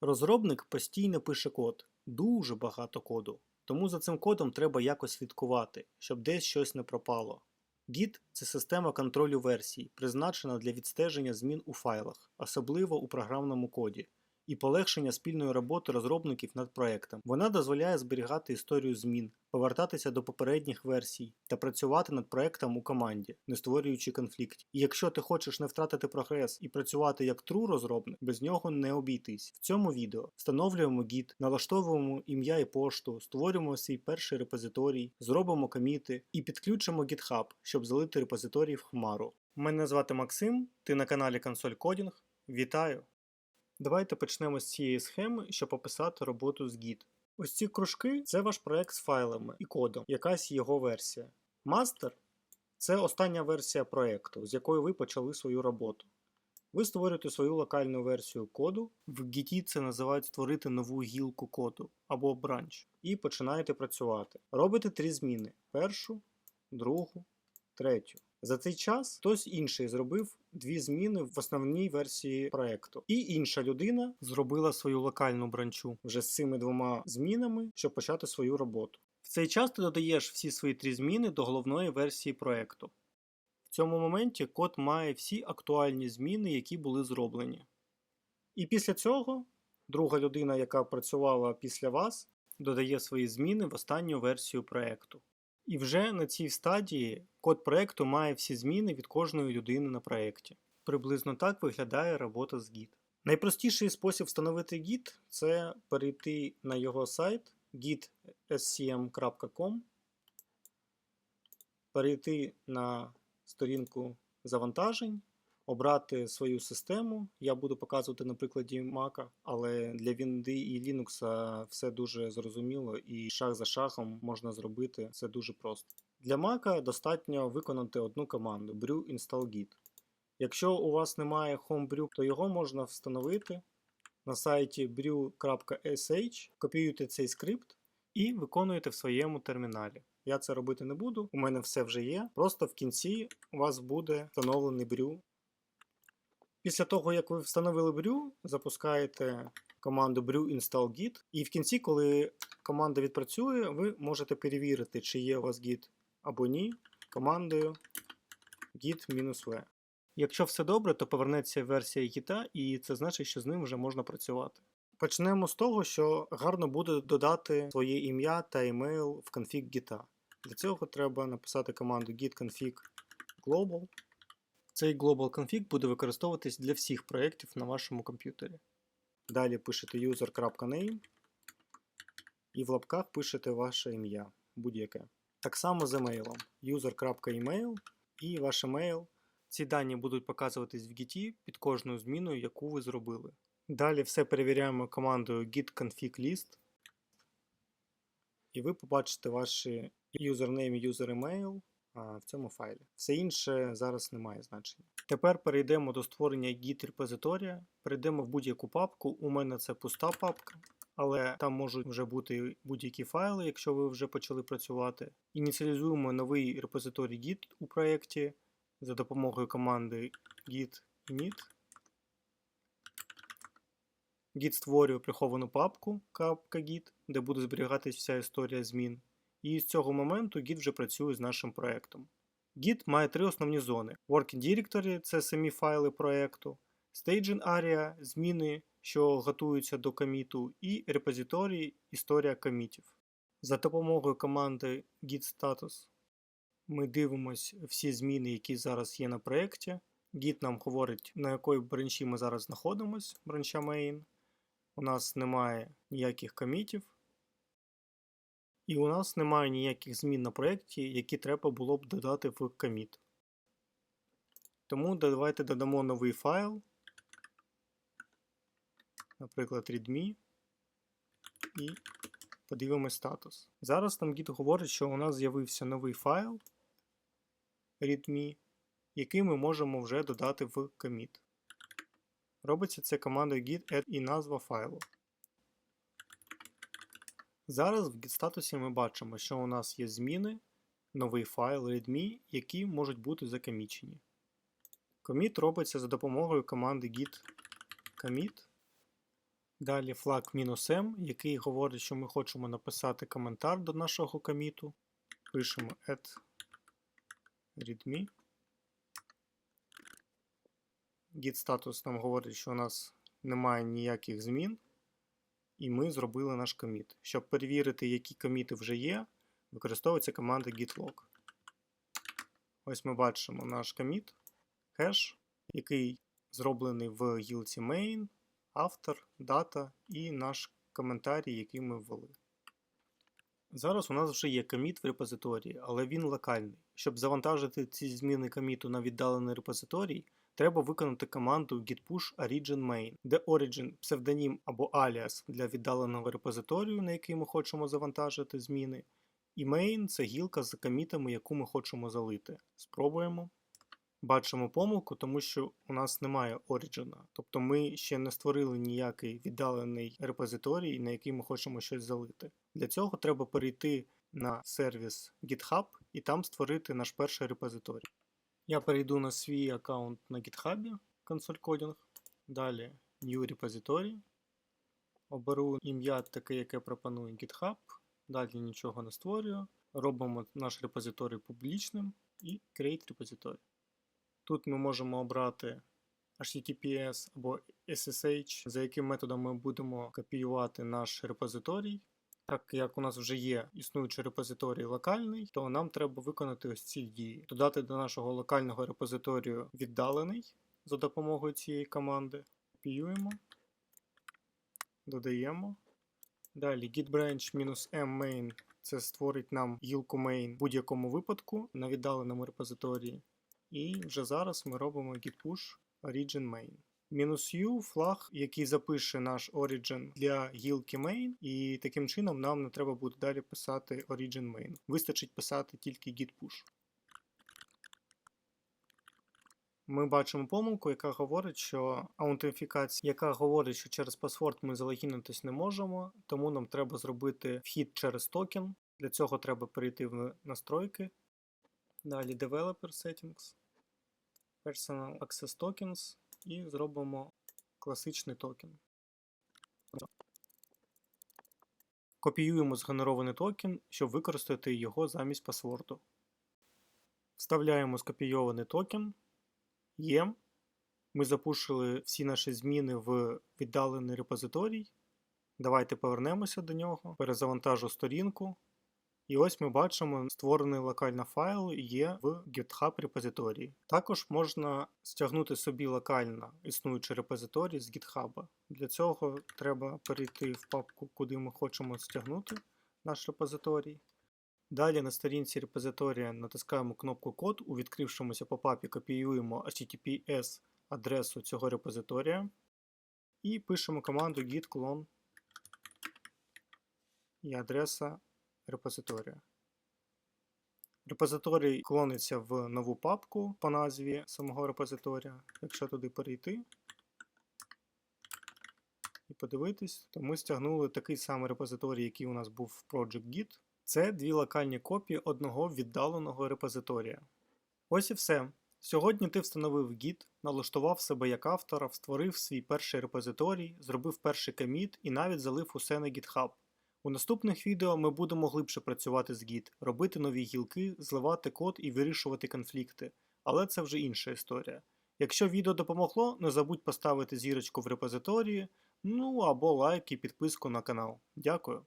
Розробник постійно пише код, дуже багато коду. Тому за цим кодом треба якось слідкувати, щоб десь щось не пропало. Git – це система контролю версій, призначена для відстеження змін у файлах, особливо у програмному коді, і полегшення спільної роботи розробників над проектом. Вона дозволяє зберігати історію змін, повертатися до попередніх версій та працювати над проектом у команді, не створюючи конфліктів. І якщо ти хочеш не втратити прогрес і працювати як true розробник, без нього не обійтись. В цьому відео встановлюємо Git, налаштовуємо ім'я і пошту, створюємо свій перший репозиторій, зробимо коміти і підключимо GitHub, щоб залити репозиторій в Хмару. Мене звати Максим, ти на каналі Консоль Кодінг. Вітаю! Давайте почнемо з цієї схеми, щоб описати роботу з Git. Ось ці кружки це ваш проект з файлами і кодом, якась його версія. Мастер це остання версія проекту, з якою ви почали свою роботу. Ви створюєте свою локальну версію коду. В Git це називають створити нову гілку коду або бранч, і починаєте працювати. Робите три зміни: першу, другу, третю. За цей час хтось інший зробив дві зміни в основній версії проекту, і інша людина зробила свою локальну бранчу вже з цими двома змінами, щоб почати свою роботу. В цей час ти додаєш всі свої три зміни до головної версії проекту. В цьому моменті код має всі актуальні зміни, які були зроблені. І після цього друга людина, яка працювала після вас, додає свої зміни в останню версію проекту. І вже на цій стадії код проекту має всі зміни від кожної людини на проєкті. Приблизно так виглядає робота з Git. Найпростіший спосіб встановити Git це перейти на його сайт gitscm.com, перейти на сторінку завантажень, обрати свою систему. Я буду показувати на прикладі Mac, але для Windows і Linux все дуже зрозуміло і шаг за шагом можна зробити це дуже просто. Для Mac достатньо виконати одну команду brew install git. Якщо у вас немає Homebrew, то його можна встановити на сайті brew.sh, копіюєте цей скрипт і виконуєте в своєму терміналі. Я це робити не буду, у мене все вже є. Просто в кінці у вас буде встановлений brew. Після того, як ви встановили brew, запускаєте команду brew install git, і в кінці, коли команда відпрацює, ви можете перевірити, чи є у вас git або ні, командою git-v. Якщо все добре, то повернеться версія гіта, і це значить, що з ним вже можна працювати. Почнемо з того, що гарно буде додати своє ім'я та емейл в конфіг гіта. Для цього треба написати команду git config global. Цей global config буде використовуватись для всіх проєктів на вашому комп'ютері. Далі пишете user.name і в лапках пишете ваше ім'я будь-яке. Так само з емейлом. user.email і ваш емейл. Ці дані будуть показуватись в Git під кожною зміною, яку ви зробили. Далі все перевіряємо командою git config list. І ви побачите ваші юзернейм і юзер-емейл в цьому файлі. Все інше зараз не має значення. Тепер перейдемо до створення git репозиторія. Перейдемо в будь-яку папку. У мене це пуста папка, але там можуть вже бути будь-які файли, якщо ви вже почали працювати. Ініціалізуємо новий репозиторій Git у проєкті за допомогою команди git init. Git створює приховану папку .git, де буде зберігатись вся історія змін. І з цього моменту Git вже працює з нашим проєктом. Git має три основні зони: Working Directory це самі файли проєкту, Staging Area зміни, що готуються до коміту, і репозиторій історія комітів. За допомогою команди git status ми дивимося всі зміни, які зараз є на проєкті. Git нам говорить, на якій бранчі ми зараз знаходимося, бранча main. У нас немає ніяких комітів. І у нас немає ніяких змін на проєкті, які треба було б додати в коміт. Тому давайте додамо новий файл, наприклад, readme, і подивимось статус. Зараз нам Git говорить, що у нас з'явився новий файл readme, який ми можемо вже додати в коміт. Робиться це командою git add і назва файлу. Зараз в git статусі ми бачимо, що у нас є зміни, новий файл readme, які можуть бути закомічені. Коміт робиться за допомогою команди git commit. Далі флаг "-m", який говорить, що ми хочемо написати коментар до нашого коміту. Пишемо add readme. Git статус нам говорить, що у нас немає ніяких змін, і ми зробили наш коміт. Щоб перевірити, які коміти вже є, використовується команда git-log. Ось ми бачимо наш коміт, хеш, який зроблений в гілці main, автор, дата і наш коментарій, який ми ввели. Зараз у нас вже є коміт в репозиторії, але він локальний. Щоб завантажити ці зміни коміту на віддалений репозиторій, треба виконати команду git push origin main, де origin псевдонім або аліас для віддаленого репозиторію, на який ми хочемо завантажити зміни. І main це гілка з комітами, яку ми хочемо залити. Спробуємо. Бачимо помилку, тому що у нас немає Origin. Тобто ми ще не створили ніякий віддалений репозиторій, на який ми хочемо щось залити. Для цього треба перейти на сервіс GitHub і там створити наш перший репозиторій. Я перейду на свій аккаунт на GitHub, консоль кодінг. Далі New Repository. Оберу ім'я таке, яке пропонує GitHub. Далі нічого не створюю. Робимо наш репозиторій публічним і Create Repository. Тут ми можемо обрати HTTPS або SSH, за яким методом ми будемо копіювати наш репозиторій. Так як у нас вже є існуючий репозиторій локальний, то нам треба виконати ось ці дії. Додати до нашого локального репозиторію віддалений за допомогою цієї команди. Копіюємо, додаємо. Далі git-branch-m main це створить нам гілку main в будь-якому випадку на віддаленому репозиторії. І вже зараз ми робимо git push origin main. Мінус U флаг, який запише наш origin для гілки main, і таким чином нам не треба буде далі писати origin main. Вистачить писати тільки git push. Ми бачимо помилку, яка говорить, що аутентифікація, яка говорить, що через паспорт ми залогінитись не можемо, тому нам треба зробити вхід через токен. Для цього треба перейти в настройки. Далі Developer Settings, Personal Access Tokens і зробимо класичний токен. Копіюємо згенерований токен, щоб використати його замість пасворду. Вставляємо скопійований токен. Є. Ми запушили всі наші зміни в віддалений репозиторій. Давайте повернемося до нього, перезавантажу сторінку. І ось ми бачимо, створений локально файл є в GitHub репозиторії. Також можна стягнути собі локально існуючий репозиторій з GitHub. Для цього треба перейти в папку, куди ми хочемо стягнути наш репозиторій. Далі на сторінці репозиторія натискаємо кнопку код, у відкрившомуся попапі копіюємо HTTPS адресу цього репозиторія і пишемо команду git clone і адреса репозиторія. Репозиторій клониться в нову папку по назві самого репозиторія. Якщо туди перейти і подивитись, то ми стягнули такий самий репозиторій, який у нас був в Project Git. Це дві локальні копії одного віддаленого репозиторія. Ось і все. Сьогодні ти встановив Git, налаштував себе як автора, створив свій перший репозиторій, зробив перший коміт і навіть залив усе на GitHub. У наступних відео ми будемо глибше працювати з Git, робити нові гілки, зливати код і вирішувати конфлікти. Але це вже інша історія. Якщо відео допомогло, не забудь поставити зірочку в репозиторії, ну або лайк і підписку на канал. Дякую.